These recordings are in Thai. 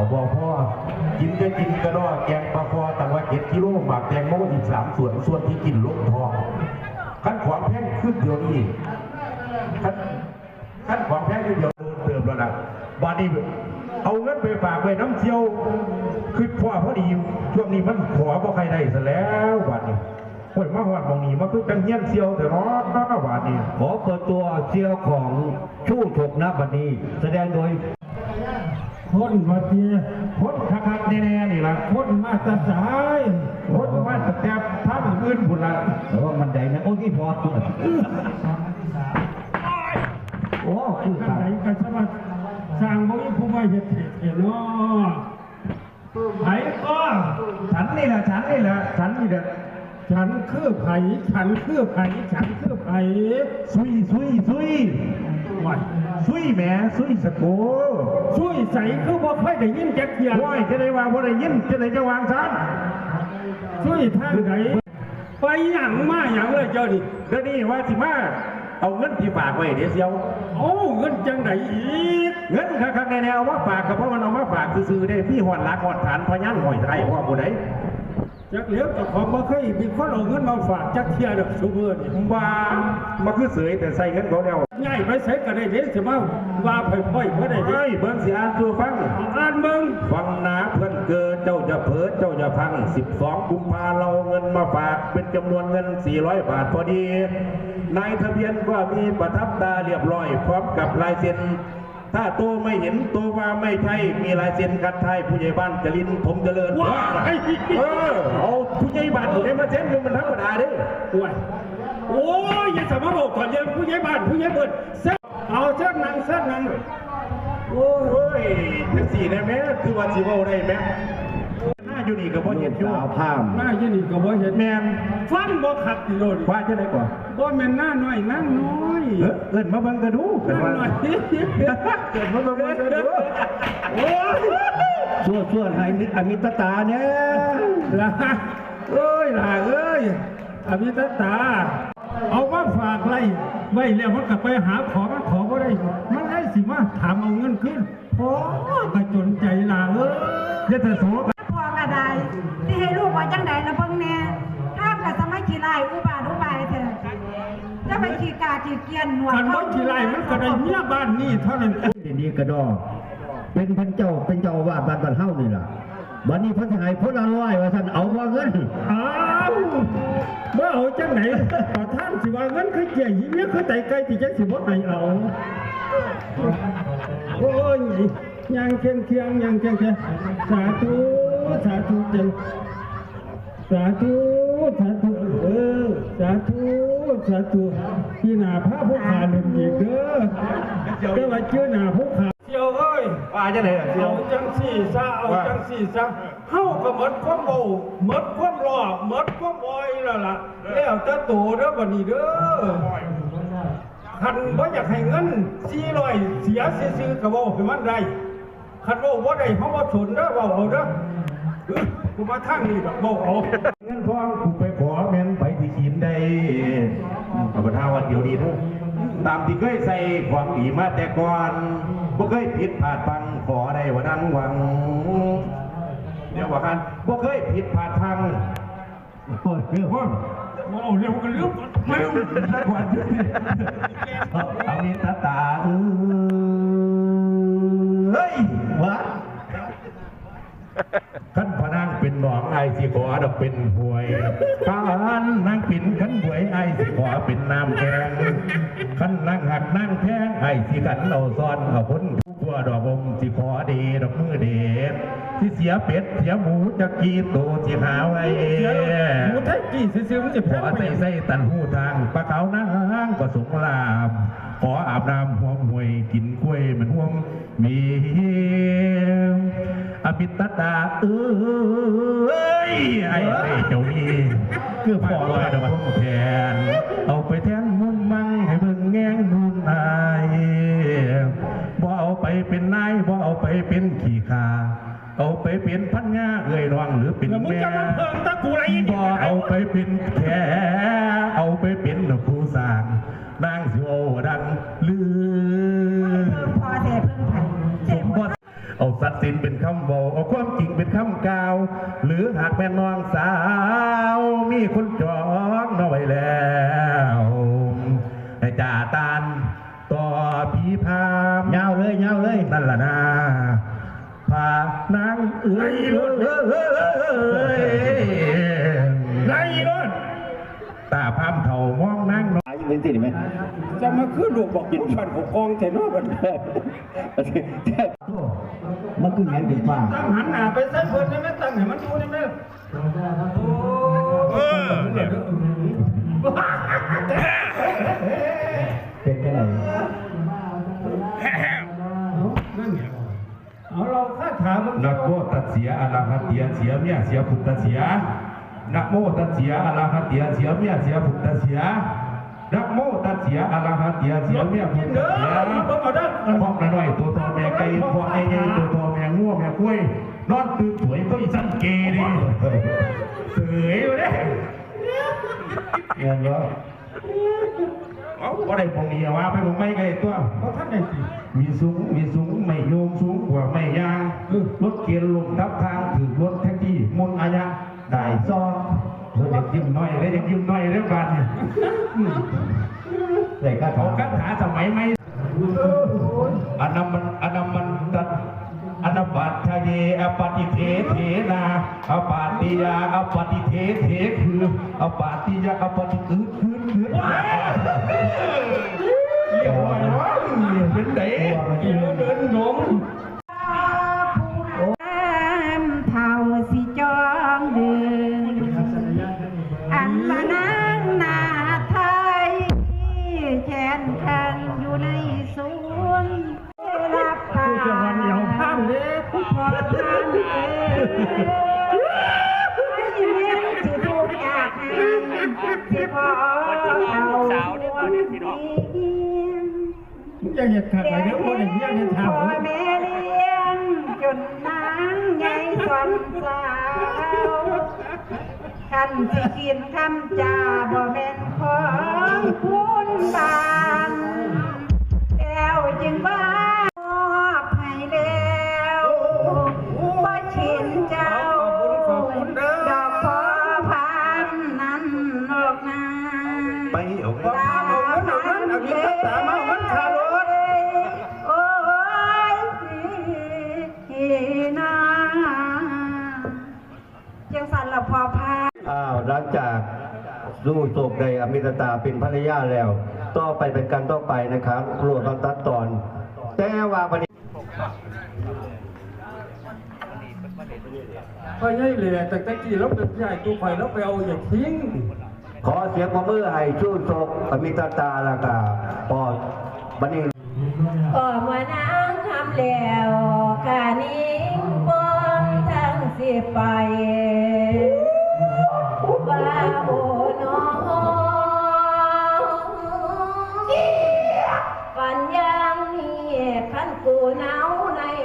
ก็บอกพ่อกินก็กินกระดอแกงปลาคอแต่ว่าเจ็ดกิโลหมากแตงโมอีกสามส่วนส่วนที่กินลงทองขั้นขวางแพงขึ้นเดี๋ยวนี้ขั้นขั้นขวางแพงขึ้นเดี๋ยวเติมแล้วนะบาดีเอาเงินไปฝากไว้น้ำเที่ยวคือพ่อพอดีช่วงนี้มันขอบ่ใครได้ซะแล้วบาดนี้โอ้ยมาหอดมองนี้มาคือจังเฮียนเซียวแต่ร้อนบาดนี้ขอเปิดตัวเซียวของชู้ฉกนะบัดนี้ แสดงโดย คนมาเทียคนคักๆแน่ๆนี่ล่ะคนมาแตะสายคนมาแตะแทบทางอื่นบุญละแต่ว่ามันใดนะโอ้ยพอโอ้คือข้าขาไหนก็สมัครสร้างบ่มีผู้ว่าเฮ็ดเฮ็ดเฮ็ดเนาะไผก็ฉันนี่แหละฉันนี่แหละฉันนี่แหละฉันคือไผฉันคือไผฉันคือไผซุยซุยซุยว่า ซุยแหมซุยสะโกช่วยใส่คือบ่ค่อยได้ยินจักเที่ยว้ยจะได้ว่าบ่ได้ยินจะได้จะวางฉันช่วยทางไหนไปหยังมาหยังเลยเจ้านี่เดี๋ยวนี้ว่าสิมาเอาเงินที่ฝากไว้เดี๋ยวเสียวโอ้เงินจังไดอีก เงินคักๆแน่ๆเอามาฝากก็เพราะมันเอามาฝากซื่อๆได้พี่หอดหลักหอดฐานพยันหอยไทยว่าบ่ได้ จักเหลียวเจ้าของบ่เคยมีคนเอาเงินมาฝากจักเที่ยดอกซุมื้อนี่ว่ามาคือเสยแต่ใส่เงินเขาแล้วง่ายไปใส่ก็ได้เด้สิมาว่าไผๆบ่ได้เด้เฮ้ยเบิ่งสิอ่านตัวฟัง อ่านเบิ่งฟังนาเพื่อนเกินเจ้าจะเพิดเจ้าจะพัง 12 กุมภาเราเงินมาฝากเป็นจำนวนเงิน 400 บาทพอดี นายทะเบียนก็มีประทับตาเรียบร้อย พร้อมกับลายเซ็น ถ้าตัวไม่เห็นตัวว่าไม่ใช่ มีลายเซ็นกัดไทยผู้ใหญ่บ้านจรินผมเจริญว้ายเออเอาผู้ใหญ่บ้านได้มาเซ็นมันธรรมดาเด้โอ้ยโอ้ยอย่าสามารถบอกก่อนเรียนผู้ใหญ่บ้านผู้ใหญ่เบิดเส้นเอาเส้นนังเส้นนังโอ้ยจังสี่ได้ไหมคือว่าสิเว้าได้ไหมหน้า อยู่นี่ก็บ่เห็นอยู่สาวพามหน้ายี่นี่ก็บ่เห็นแมนฟันบ่ขัดอีโลนว่าจะได้ก่อนบ่แม่นหน้าน้อยนั่งน้อยเออเอิ้นมาเบิ่งกันดูเกิดนั่งว่าน้อยเกิดมาเบิ่งกันดูโอ้ยส่วนส่วนให้มิตรอมิตรตาเนี่ยล่ะเอ้ยล่ะเอ้ยอภิตตา เอามาฝากไล่ไว้แล้วมันก็ไปหาขอมันขอบ่ได้ มันได้สิมาถามเอาเงินขึ้นพอกระจนใจล่ะเอ้ยเดี๋ยวเธอโสพอ กระไดที่ให้ลูกว่าจังใดนะเบิ่งแน่ถ้ามกับสมัยขี้ไล่อุบาทอุบายเถอะจะไปขี้กาขี้เกียนหนวดคันบ่กี่ไรมันก็ได้เมียบ้านนี่เท่านั้นเองทีนี้กระดอเป็นพันเจ้าเป็นเจ้าอาวาดบ้านบ้านเฮานี่ล่ะวันนี้พันหายพ้นละร้อยว่าท่านเอาว่าเงินอ้าวเมื่อเอาจังไหนประท่านสิว่าเงินคือเจียหิเมียคือไตไก่ที่จังสิบ่ให้เอาโอ้ยยังเคียงเคียงยังเคียงเคียงสาธุ สาธุจังสาธุสาธุเออสาธุสาธุที่หน้าพระผู้ขาหนึ่งอีกเด้อก็ว่าเชื่อหน้าผู้ขาเจียวเอ้ยว่าจะไหนล่ะเสียเอาวจังสี่ซะเอาจังสี่ซะเฮาก็หมดความเบาหมดความรอหมดความอ้อยแล้วล่ะแล้วจะโตเด้อบัดนี้เด้อคันบ่อยากให้เงิน400เสียซื่อๆก็เว้าให้มันได้คันเว้าบ่ได้เฮาบ่สนเด้อเว้าเอาเด้อเอ้ย กูมาทางนี้ดอกเว้าเอาเงินทองกูไปขอแม่นไปที่ขีนได้เอาประทาวันเดียวดีเถอะตามที่เคยใส่ความดีมาแต่ก่อนบ่เคยผิดพลาดพังขอได้วันนั้นหวัง เดี๋ยวว่ากันบ่เคยผิดพลาดพังโอ้ยเรื่องเว้าเอาเร็วกันเร็วมาเร็วก่อนเอา องไอายสิขอดอกเป็นหวยข้านนางปิ่นขันหวยไอายสิขอเป็นน้ำแกงขันนางหักนางแพงไอายสิขันเอาซ้อนเอาพ้นทุกตัวดอกบมสิขอเดดอกมือเดชที่เสียเป็ดเสียหมูจะกีตัวสิหาไว้เดี๋ยวหมูไทยกี่ซื่อๆมันจะแพของไปใส่ใส่ตันหูทางปลาเขานางก็สงลามขออาบน้ำห่วงหวยกินกล้วยเหมือนห่วงมี อภิตตาเอ้ยไอ้ไอ้เจ้านี่คือพอลอยดอกพุ่งแทนเอาไปแทนมุนมังให้เบิ่งแง่งนูนนายบ่เอาไปเป็นนายบ่เอาไปเป็นขี่ขาเอาไปเป็นพันงาเอ่ยรองหรือเป็นแม่บ่เอาไปเป็นแขเอาไปเป็นดอกคูสร้างนางสิโอดังลือ เพิ่งไผ่เจ็บหมบ่ดเอาสัตว์สินเป็นคำบอกเอาความจริงเป็นคำกล่าว หรือหากแม่น้องสาว มีคนจองน้อยแล้วให้จ่าตานต่อผีพามยาวเลยยาวเลยนั่นล่ะนะพานางเอ้ยเอ้ยไรรถตาพามเถ่ามองนางน้อยอายุเป็นสิไหมจะมาขึ้นลูกบอกกินฟันหกกองแต่นอกบันเทิง มันคือแหนเป็นฟ้าตั้งหันหน้าไปใส่เพิ่นได้ไหมตั้งให้มันดูได้ไหมโอ้เออเนี่ยเป็นแค่ไหนเอาเราคาถามันนะโมตัสเสียอะระหะเตียเสียเมียเสียพุทธเสียนะโมตัสเสียอะระหะเตียเสียเมียเสียพุทธเสีย นะโมตัสเสียอะระหะเตียเสียเมียพุกิทนธเด้อเสียบ่อาได้พอกน้อยตัวทอแม่ไก่พอกไอ้ไงตัวทอแม่ง่วแม่กล้วยนอนตื่นสวยก็อีสันเกดิเสยอยู่เด้เงินว่าเอาบ่ได้ปองนี้ว่าไปบ่ไม่ไกลตัวเพราะท่านได้สิมีสูงมีสูงไม่โยงสูงกว่าไม่ยางรถเกียร์ลงทับทางถือรถแท็กซี่มุนอาญาได้ซอ เพิ่นอยากยิ้มน้อยได้อยากยิ้มน้อยเรื่องบ้านนี่ใส่ข้าเขาถาคัดหาสมัยไหมอนามันอนามันตัดอนาบัตทะเยอปฏิเทเทนาอปาติยาอปฏิเทเทคืออปาติยาอปฏิคืนคืนคืนเรียกว่าน้อยเป็นไดกิ เห็ดขาดไปเด้อคนอย่างนี้ในเท้าพ่อแม่เลี้ยงจนนางใหญ่สนสาวขันสิกินคำจาบอง มิตตาเป็นภรรยาแล้ว ต่อไปเป็นการต่อไปนะครับครัวต้องตัดตอน แต่ว่าวันนี้พอใหญ่เลยแต่ตะกี้เราเป็นใหญ่ตัวไฟเราไปเอาอย่าทิ้ง ขอเสียงปรบมือให้ชู้โศกอมิตตาแล้วก็ปอดบันนี้ก็มานางทำแล้วกานิ่งบนทั้งสิไป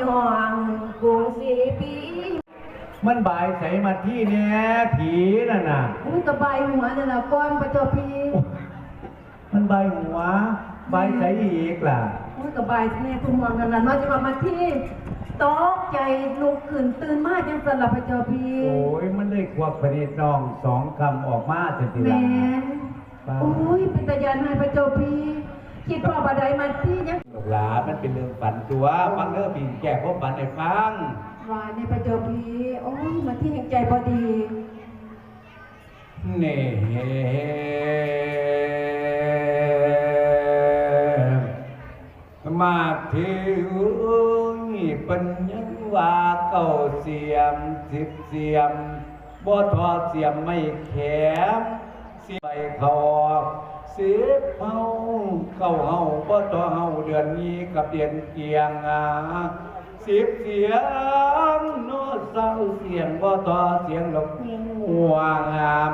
ห้องกรุงสีปีมันบ่ายใสมาที่เนี้ยผีน่ะน่ะอุ้ยตะใบหัวนี่นละก้อนประจบพีมันใบายหัวใบายใสอีกล่ะอุ้ยตะใบแม่คุณมองกันละมาจะมามาที่ตกใจลุกขึ้นตื่นมาจังสลับประจบพีโอ้ยมันได้ควักประเด็นน้องสองคำออกมาจะทีแมละนโอ้ยเป็นตะยานให้ประจบพีคิดพ่อบัดใดมาที่ยัง ลูกหลานมันเป็นเรื่องฝันตัวฟังเด้อพี่แก่พวกฝันให้ฟังวายในประจบพีโอ้ยมาที่แห่งใจพอดีเน่มาถือปัญญาว่าเก่าเสียมสิบเสียมบ่ทอเสียมไม่แข็งเสียไปเขาออก สิบเฮาเก่าเฮาบ่ทอเฮาเดือนนี้กับเดือนเกียงอาสิบเสียงโน้ตเศร้าเสียงบ่ทอเสียงหลงหัวงาม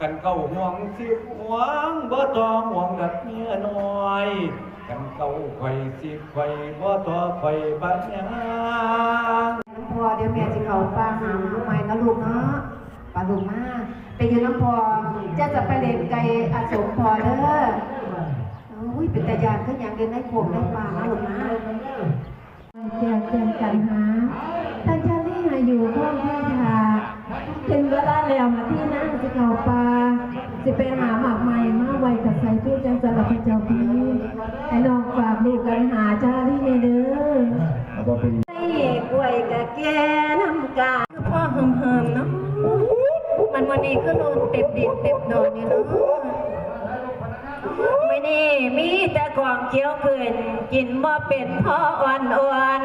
กันเก้าห่วงสิบห่วงบ่ทอห่วงดักเมียน้อยกันเก้าไข่สิบไข่บ่ทอไข่บัดยางพ่อเดี๋ยวแม่จะเข้าปลาหามลูกไม้นะลูกเนาะ ปลาลุกมาแต่อยู่น้ำพอจะจะไปเล่นไก่อาสมพอเด้ออุ้ยเป็นแต่ยานก็ยังเดินได้พวกได้ปลารุกมาเจียเจียกันหาท่านชาลี่มาอยู่ข้างที่ทาถึงเวลาแล้วมาที่นั่งจะเก่าปลาจะไปหาหมากใหม่มาไวกับใส่ตู้จังจะหลับเจ้าพี่ไอ้น้องฝากดูกันหาชาลี่เด้อ Apa ini? Kue kakek. นี้ก็นอนเต็มดินเต็มนอนนี่เนาะไม่นี่มีแต่ของเคี้ยวเกินกินบ่เป็นพ่ออ่อนอ่อน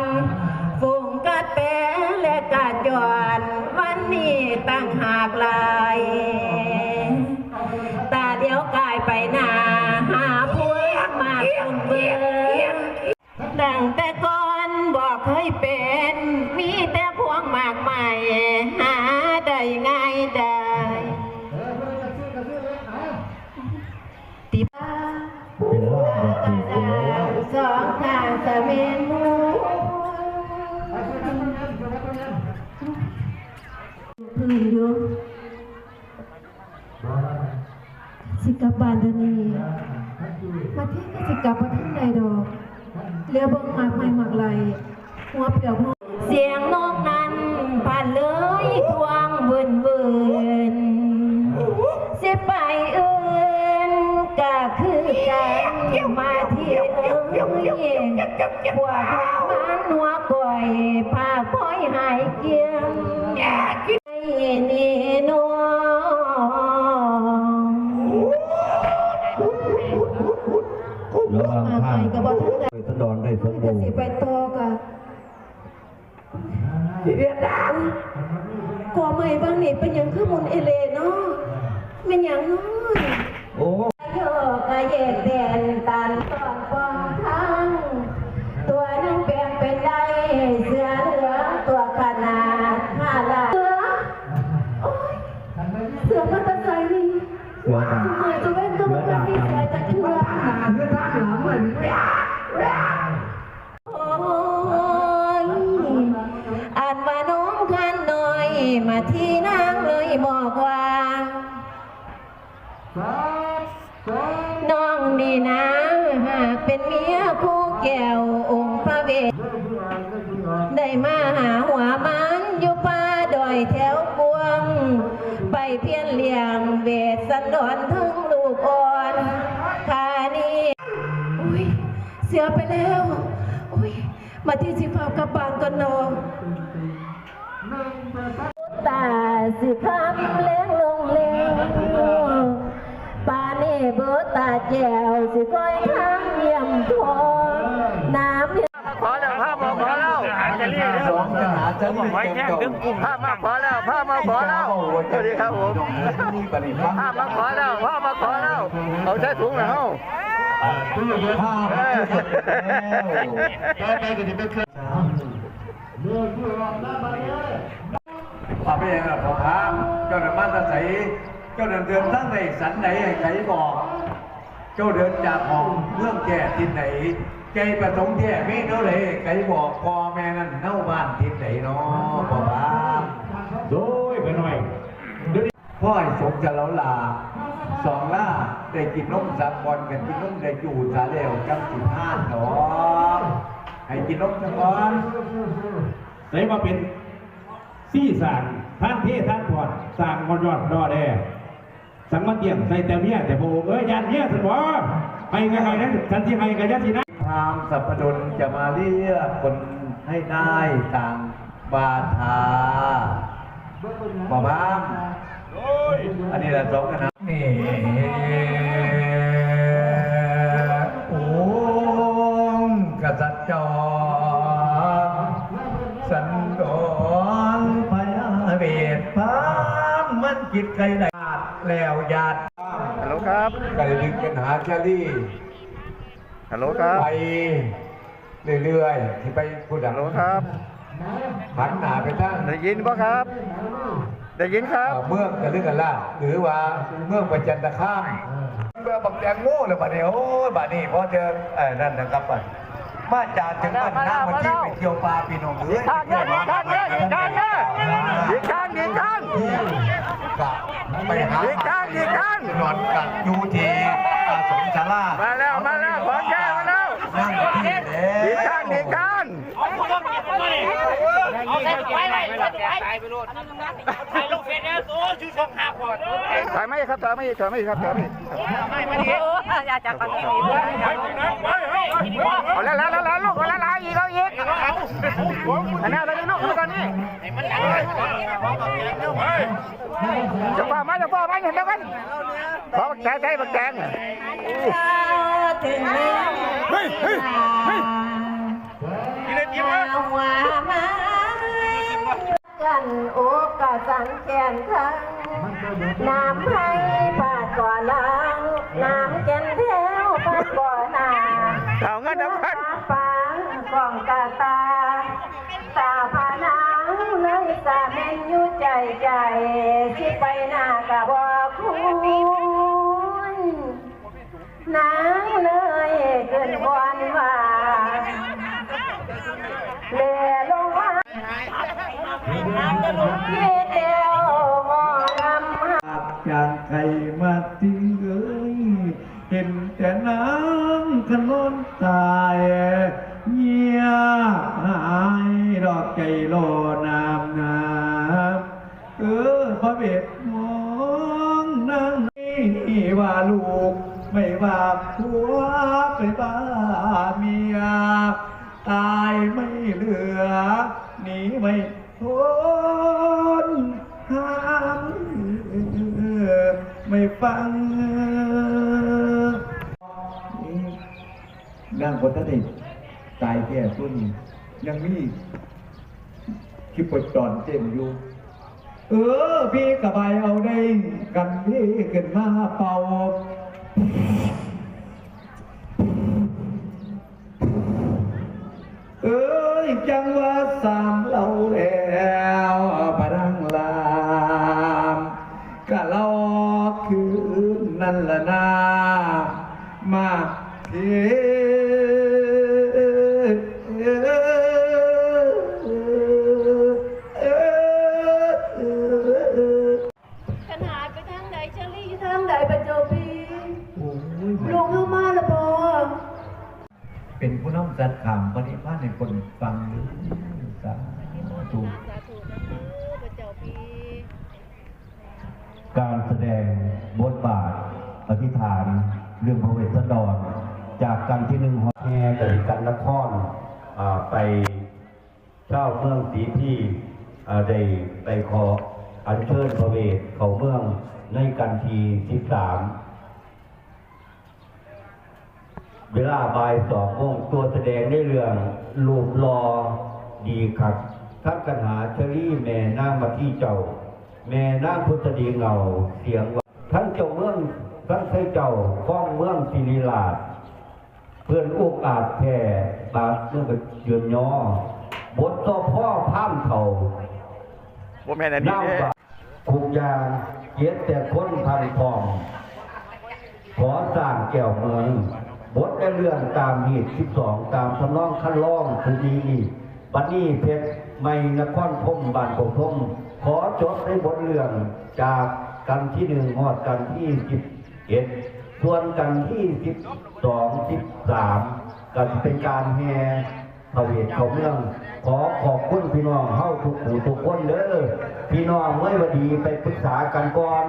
ฝูงกะแตและกะจอนวันนี้ตั้งหากลายตาเดียวกายไปหนาหาพวมาคุมเบือดังแต่ก่อนบอกเคยเป็น มีแต่พวงมากมายหา พื้นอยู่สิกลับบ้านเดี๋ยวนี้มาเที่ยวก็สิกลับมาทั้งใดดอกเรือเบิ่งมากไม่มากไหลหัวเปลี่ยวเสียงนกนั้นผ่านเลยทวงเวินเวินสิไปเอื่นก็คือกันมาที่เอิ้งพวมันหัวก่อยพาพ้อยหายเกียง กับบ่ทันได้ไปสะดอนได้สมจะบูรสิณ์ไปต่อกับเรียนดังกอไม่บางนี่เป็นหยังคือมุนเอเลเนาะเป็นหยังเนาะโอ้โยกะเย็ดเด่ มาที่นางเลยบอกว่าน้องนี่นะหากเป็นเมียคู่แก้วองค์พระเวทได้มาหาหัวมันอยู่ป่าดอยแถวกวง ไปเพียนเลี้ยงเวทสันดอนทั้งลูกอ่อนคานี่อุ้ยเสียไปแล้วอุ้ยมาที่สิภากระบานกันนอน ตาสิคำเลี้ยงลงเลี้ยงป่านี่เบิดตาแจวสิก้อยทางเยี่ยมทองน้ำขอแล้วภาพมาขอแล้วสองปัญหาจะรีเต็มจบภาพมาขอแล้วภาพมาขอแล้วสวัสดีครับผมนี่ปฏิภาณภาพมาขอแล้วภาพมาขอแล้วเอาใช้ถุงน่อยเฮ้าภาพแล้ว ไปก็จะไปเคยว่าไม่ยังหรอกพามเจ้าหน้ามาตาใสเจ้าเดินเดินทั้งในสันไหนให้ใครบอก เจ้าเดินจากห้องเมืองแก่ที่ไหนใจประสงค์แท้ไม่เท่าไรใครบอกพ่อแม่นั่นเน่าบ้านที่ไหนเนาะพ่อบ้านโดยไปหน่อยพ่อไอ้สมจะแล้วลาสองล่าได้กินนมสับบอลกันกินนมได้อยู่สาเลวจังสิบห้าหนอให้กินนมสับบอลใส่มาเป็นซี่สาง ท่านเทท่านถอดสางมอดอดดอแดสังมาเตียงใส่แต่เมียแต่โบเอ้ยยานเมียสันบ่ให้ไงไงนั้นทันที่ให้กันยัดสินะพรามสัพพดลจะมาเรียกคนให้ได้ต่างบาทาบ่บ้ามอันนี้แหละสองกันนะนี่ามมันกิดไกลไหนแล้วญาติฮัลโหลครับไกลลึกกันหาเชอรี่ฮัลโหลครับไปเรื่อยๆที่ไปพูดฮัลโหลครับหันหน้าไปทางได้ยินปะครับ ได้ยินครับเอ่อเมืองกันลึกกันล่าหรือว่าเมืองประจันตคามเมืองบักแตงโง่เลยบัดนี้โอ้ยบัดนี้พอเจอเออนั่นนะครับบัดมาจากถึงบ้านน้ำมาที่ไปเที่ยวปลาพี่น้องเอ้ยทางเนี่ยทางเนี่ยทางเนี่ยอีก ทางอีกทางกะไปหาอีกทางอีกทางนอนกันอยู่ที่อาสมศาลามาแล้วมาแล้วขอแก้มาแล้วนั่งที่แล้อีกทางอีกทางวเอาใส่ไปไปไปไปโลดถ่ายลงเฟซเนี่ยโอ้ชื่อช่องหาขวดถอยไหมครับถอยไหมถอยไหมครับถอยไหมไม่มาดิเอาแล้วแล้วแล้วลูกเอาแล้วแล้ว อีกเอาอีกอันนี้เราจะลูกตอนนี้จะฟ้ามาจะฟ้ามาเห็นแล้วกันขอแกใจบักแกงถึงแล้วเฮ้ยเฮ้ยเฮ้ยว่ามากันโอกกะสังแกนคังน้ำให้ปาดก่อล้างน้ำ ใจที่ไปหน้ากับว่า ตายไม่เหลือหนีไม่พ้นห้ามไม่ฟังนางคนนั้นเองตายแก่ต้นยังมีคิดปวดจอนเจ็มอยู่ เออ พี่กระบายเอาได้ กันพี่ขึ้นมาเป่า นนั่นละนามาเทปัญหาไปทางไหนเชอรี่อยู่ทางไหนปัจจุบีลงเข้ามาละบอเป็นผู้น้องจัดขามปฏิภาณในคนฟังหรือสาธุ การแสดงบทบาทอธิษฐานเรื่องพระเวสสันดร จากกันที่หนึ่งฮอแห่กริกันนครไปเจ้าเมืองสีที่ได้ไปขออัญเชิญพระเวทเขาเมืองในกันทีที่สามเวลาบ่ายสองโมงตัวแสดงได้เรื่องรูปรอดีครับทักกันหาเชอรี่แม่นางมาที่เจ้า แม่นางพุทธดีเงาเสียงว่าทั้งเจ้าเมืองทั้งไทเจ้าฟ้องเมืองศิริราช เพื่อนอุกาจแท่บาดเมื่อกับเยือนย่อบทต่อพ่อพามเขาผมเห็นอันนี้น้ำเนี่ยบาคุกยาเกียรติแต่คนพันทอง ขอสร้างแก้วเมืองบทและเรื่องตามเหตุ12ตามสำนองขั้นล่องคือดีนี่บัดนี้เพชรไม่นครพมบานโปกทมขอจดในบทเรื่องจากกันที่หนึ่งหอดกันที่สิบเอ็ดส่วนกันที่สิบ สองสิบสามกันเป็นการแห่พระเวทเขาเมือง ขอขอบคุณพี่น้องเฮาทุกผู้ทุกคนเด้อพี่น้องเมื่อวันดีไปปรึกษากันก่อน